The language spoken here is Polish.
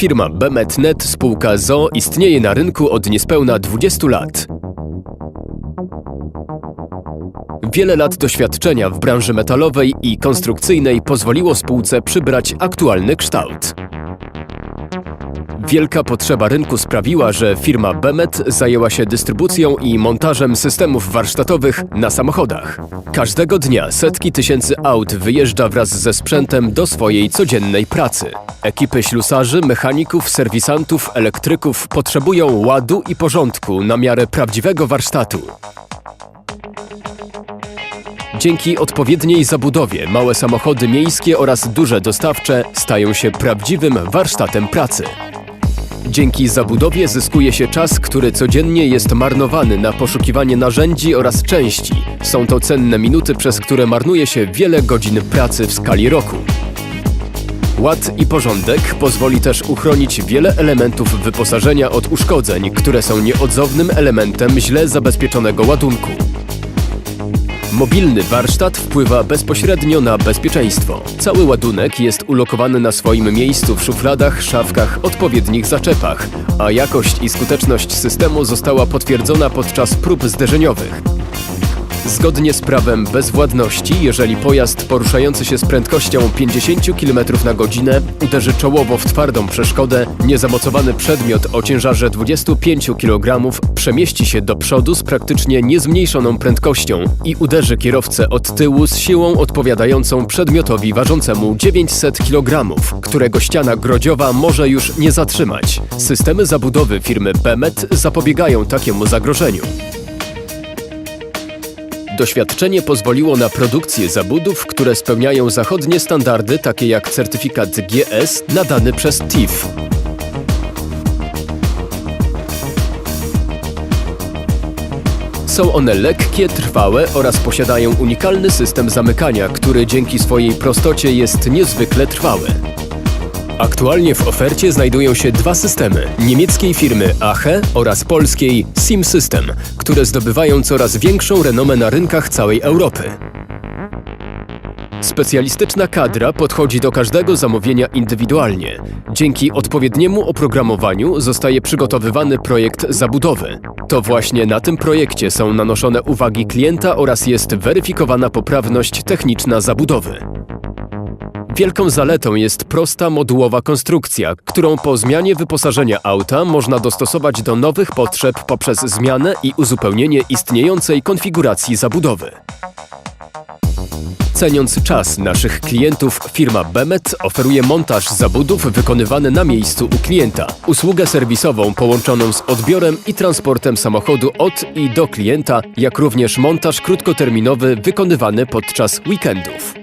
Firma Bemet.net spółka ZO istnieje na rynku od niespełna 20 lat. Wiele lat doświadczenia w branży metalowej i konstrukcyjnej pozwoliło spółce przybrać aktualny kształt. Wielka potrzeba rynku sprawiła, że firma Bemet zajęła się dystrybucją i montażem systemów warsztatowych na samochodach. Każdego dnia setki tysięcy aut wyjeżdża wraz ze sprzętem do swojej codziennej pracy. Ekipy ślusarzy, mechaników, serwisantów, elektryków potrzebują ładu i porządku na miarę prawdziwego warsztatu. Dzięki odpowiedniej zabudowie małe samochody miejskie oraz duże dostawcze stają się prawdziwym warsztatem pracy. Dzięki zabudowie zyskuje się czas, który codziennie jest marnowany na poszukiwanie narzędzi oraz części. Są to cenne minuty, przez które marnuje się wiele godzin pracy w skali roku. Ład i porządek pozwoli też uchronić wiele elementów wyposażenia od uszkodzeń, które są nieodzownym elementem źle zabezpieczonego ładunku. Mobilny warsztat wpływa bezpośrednio na bezpieczeństwo. Cały ładunek jest ulokowany na swoim miejscu w szufladach, szafkach, odpowiednich zaczepach, a jakość i skuteczność systemu została potwierdzona podczas prób zderzeniowych. Zgodnie z prawem bezwładności, jeżeli pojazd poruszający się z prędkością 50 km na godzinę uderzy czołowo w twardą przeszkodę, niezamocowany przedmiot o ciężarze 25 kg przemieści się do przodu z praktycznie niezmniejszoną prędkością i uderzy kierowcę od tyłu z siłą odpowiadającą przedmiotowi ważącemu 900 kg, którego ściana grodziowa może już nie zatrzymać. Systemy zabudowy firmy Bemet zapobiegają takiemu zagrożeniu. Doświadczenie pozwoliło na produkcję zabudów, które spełniają zachodnie standardy, takie jak certyfikat GS nadany przez TIF. Są one lekkie, trwałe oraz posiadają unikalny system zamykania, który dzięki swojej prostocie jest niezwykle trwały. Aktualnie w ofercie znajdują się dwa systemy niemieckiej firmy Ache oraz polskiej Sim System, które zdobywają coraz większą renomę na rynkach całej Europy. Specjalistyczna kadra podchodzi do każdego zamówienia indywidualnie. Dzięki odpowiedniemu oprogramowaniu zostaje przygotowywany projekt zabudowy. To właśnie na tym projekcie są nanoszone uwagi klienta oraz jest weryfikowana poprawność techniczna zabudowy. Wielką zaletą jest prosta modułowa konstrukcja, którą po zmianie wyposażenia auta można dostosować do nowych potrzeb poprzez zmianę i uzupełnienie istniejącej konfiguracji zabudowy. Ceniąc czas naszych klientów, firma Bemet oferuje montaż zabudów wykonywany na miejscu u klienta, usługę serwisową połączoną z odbiorem i transportem samochodu od i do klienta, jak również montaż krótkoterminowy wykonywany podczas weekendów.